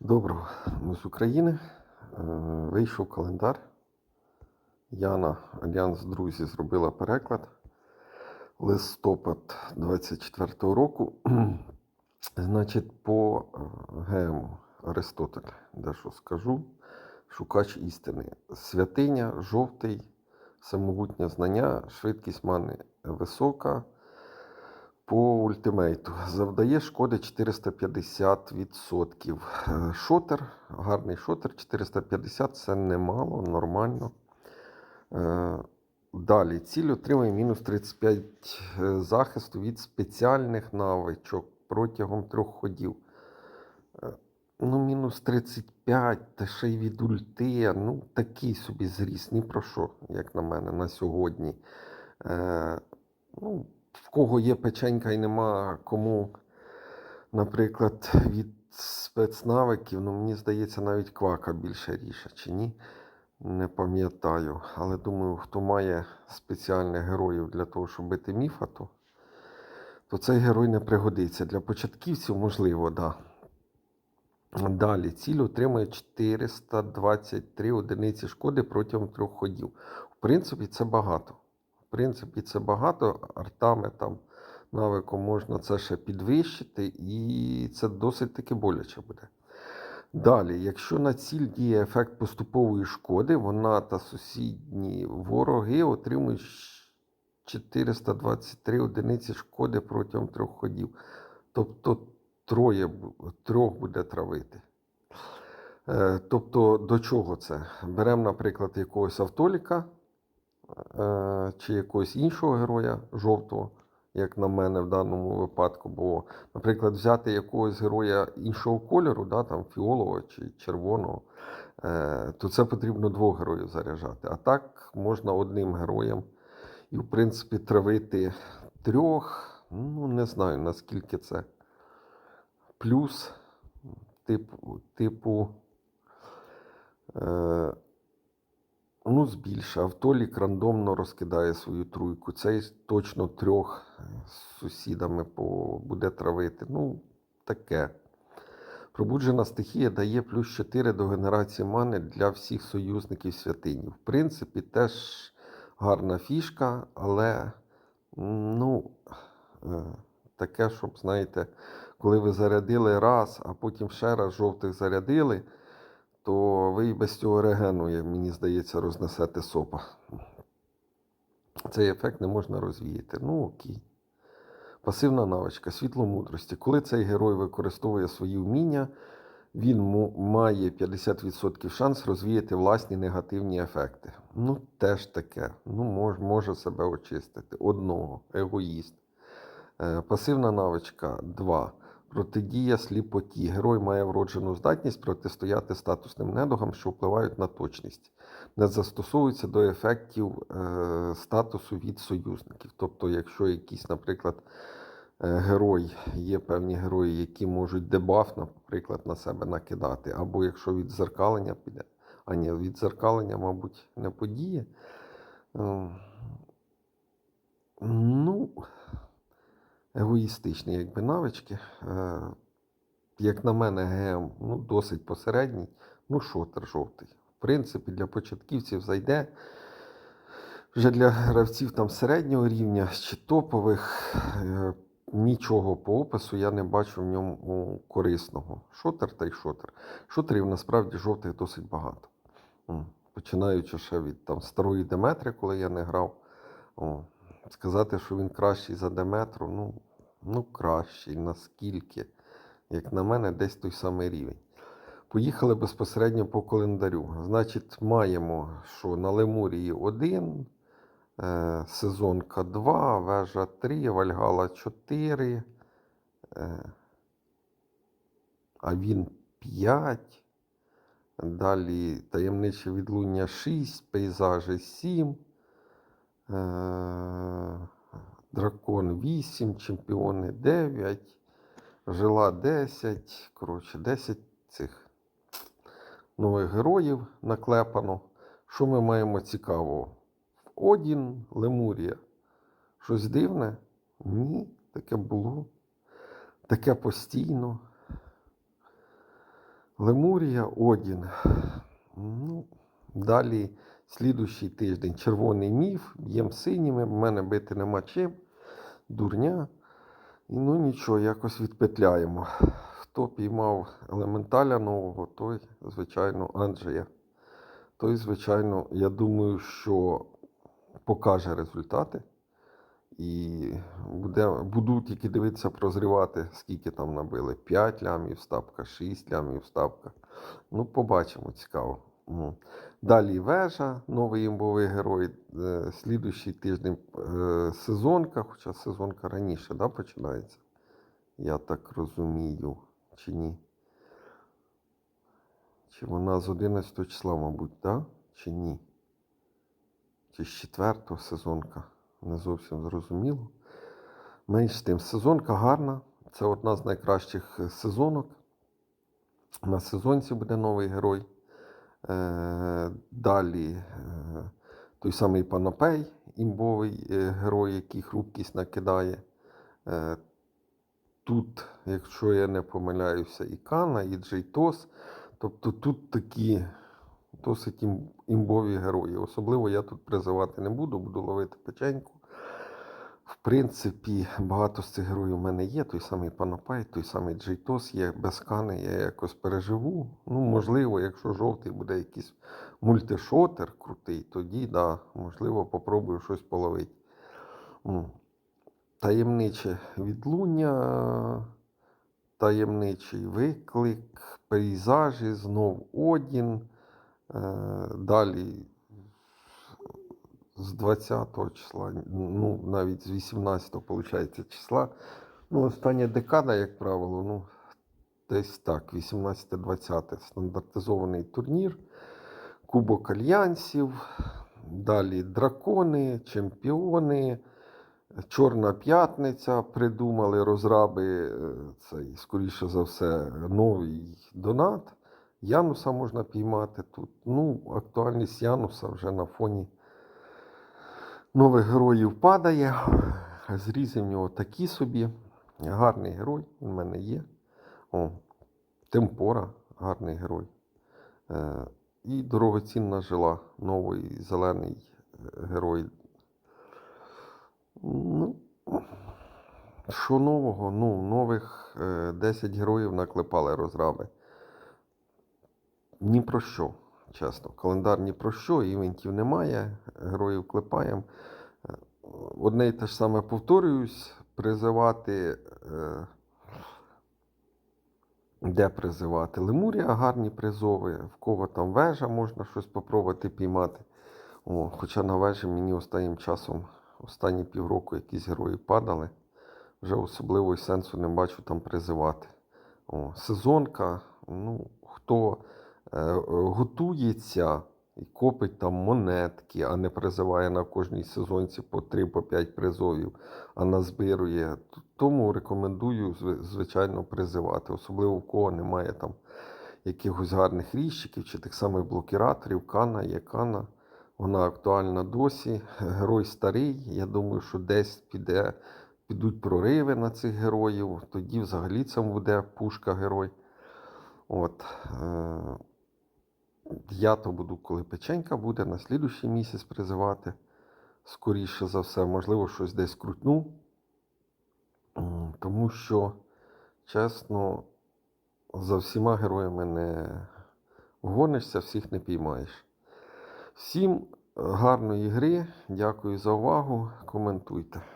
Доброго ми з України. Е, Вийшов календар. Яна Альянс Друзі зробила переклад. Листопад 24-го року. Значить, по е, гему Аристотель, дещо скажу. Шукач істини. Святиня, жовтий, самобутнє знання, швидкість мани висока. По ультимейту завдає шкоди 450%. Е, Шотер, гарний шотер, 450 це немало, нормально. Е, Далі ціль отримує мінус 35 е, захисту від спеціальних навичок протягом трьох ходів. Ну, мінус 35, та ще й від ульти. Ну, такий собі зріс, ні про що, як на мене, на сьогодні. Ну, в кого є печенька і нема кому, наприклад, від спецнавиків, ну мені здається, навіть квака більше ріша, чи ні? Не пам'ятаю. Але думаю, хто має спеціальних героїв для того, щоб бити міфа, то, то цей герой не пригодиться. Для початківців, можливо, так. Да. Далі ціль отримує 423 одиниці шкоди протягом трьох ходів. В принципі, це багато. В принципі, це багато. Артами там навиком можна це ще підвищити, і це досить таки боляче буде. Далі, якщо на ціль діє ефект поступової шкоди, вона та сусідні вороги отримують 423 одиниці шкоди протягом трьох ходів. Тобто троє, трьох буде травити. Е, Тобто, до чого це? Беремо, наприклад, якогось автоліка чи якогось іншого героя жовтого, як на мене в даному випадку. Бо, наприклад, взяти якогось героя іншого кольору, да, там фіолового чи червоного, е, то це потрібно двох героїв заряджати. А так можна одним героєм і, в принципі, травити трьох. Ну, не знаю, наскільки це плюс типу, типу е, ну, збільше. Автолік рандомно розкидає свою труйку. Цей точно трьох з сусідами буде травити. Ну, таке. Пробуджена стихія дає плюс 4 до генерації мани для всіх союзників святині. В принципі, теж гарна фішка, але ну, е, таке, щоб, знаєте, коли ви зарядили раз, а потім ще раз жовтих зарядили, то ви і без цього регену, як мені здається, рознесете сопа. Цей ефект не можна розвіяти. Ну окей. Пасивна навичка, світло мудрості. Коли цей герой використовує свої вміння, він має 50% шанс розвіяти власні негативні ефекти. Ну, теж таке. Ну, мож, може себе очистити. Одного, егоїст. Е, Пасивна навичка 2. Протидія сліпоті. Герой має вроджену здатність протистояти статусним недугам, що впливають на точність. Не застосовується до ефектів е, статусу від союзників. Тобто, якщо якийсь, наприклад, е, герой, є певні герої, які можуть дебаф, наприклад, на себе накидати, або якщо від зеркалення піде, а ні, зеркалення, мабуть, не подіє. Ем, Ну, егоїстичні якби навички. Е, Як на мене, ГМ ну, досить посередній. Ну, шотер жовтий. В принципі, для початківців зайде. Вже для гравців там середнього рівня чи топових е, нічого по опису я не бачу в ньому корисного. Шотер та й шотер. Шотерів насправді жовтих досить багато. Починаючи ще від там, старої Деметри, коли я не грав. Сказати, що він кращий за Деметру, ну, ну кращий, наскільки, як на мене, десь той самий рівень. Поїхали безпосередньо по календарю. Значить, маємо, що на Лемурії 1, е, сезонка 2, вежа 3, Вальгала 4, е, а він 5. Далі таємниче відлуння 6, пейзажі 7. Е, Дракон 8, чемпіони 9, жила 10. Коротше, 10 цих нових героїв наклепано. Що ми маємо цікавого? Одін, Лемурія. Щось дивне? Ні, таке було. Таке постійно. Лемурія, Одін. Ну, далі слідущий тиждень. Червоний міф, б'єм синіми, в мене бити нема чим. Дурня. І ну нічого, якось відпетляємо. Хто піймав елементаля нового, той, звичайно, Анджея. Той, звичайно, я думаю, що покаже результати. І буде, буду тільки дивитися, прозрівати, скільки там набили. 5 лямів ставка, 6 лямів ставка. Ну, побачимо, цікаво. Далі вежа, новий імбовий герой. Е, Слідуючий тиждень е, сезонка, хоча сезонка раніше да, починається. Я так розумію, чи ні? Чи вона з 11 числа, мабуть, да? чи ні? Чи з 4 сезонка? Не зовсім зрозуміло. Менш тим, сезонка гарна. Це одна з найкращих е, сезонок. На сезонці буде новий герой. Е, Далі е, той самий Панопей, імбовий е, герой, який хрупкість накидає. Тут, якщо я не помиляюся, і Кана, і Джейтос. Тобто тут такі досить імбові герої. Особливо я тут призивати не буду, буду ловити печеньку. В принципі, багато з цих героїв у мене є. Той самий Панопай, той самий Джейтос є, без Кани я якось переживу. Ну, можливо, якщо жовтий буде якийсь мультишотер крутий, тоді, да, можливо, попробую щось половити. Таємниче відлуння, таємничий виклик, пейзажі, знов Одін. Е, Далі з 20 числа, ну навіть з 18 виходить, числа. Ну, остання декада, як правило, ну, десь так, 18-20 стандартизований турнір, Кубок Альянсів, далі дракони, чемпіони. Чорна п'ятниця придумали розраби, е, цей, скоріше за все, новий донат. Януса можна піймати тут. Ну, актуальність Януса вже на фоні нових героїв падає. Зрізи в нього такі собі. Гарний герой, в мене є. О, Темпора, гарний герой. Е, і дорогоцінна жила, новий зелений е, герой Ну, що нового? Ну, нових е, 10 героїв наклепали розраби. Ні про що, чесно. Календар ні про що, івентів немає, героїв клепаємо. Е, Одне і те ж саме повторююсь, призивати. Е, де призивати? Лемурія гарні призови, в кого там вежа, можна щось спробувати піймати. О, хоча на вежі мені останнім часом, останні півроку якісь герої падали. Вже особливого сенсу не бачу там призивати. О, сезонка, ну, хто готується і копить там монетки, а не призиває на кожній сезонці по 3-5 призовів, а назбирує, тому рекомендую звичайно призивати. Особливо в кого немає там якихось гарних ріжчиків чи тих самих блокіраторів, Кана є Кана. Вона актуальна досі. Герой старий. Я думаю, що десь піде, підуть прориви на цих героїв. Тоді взагалі це буде пушка герой. От. Я то буду, коли печенька буде, на слідущий місяць призивати. Скоріше за все, можливо, щось десь крутну. Тому що, чесно, за всіма героями не гонишся, всіх не піймаєш. Всім гарної гри, дякую за увагу. Коментуйте.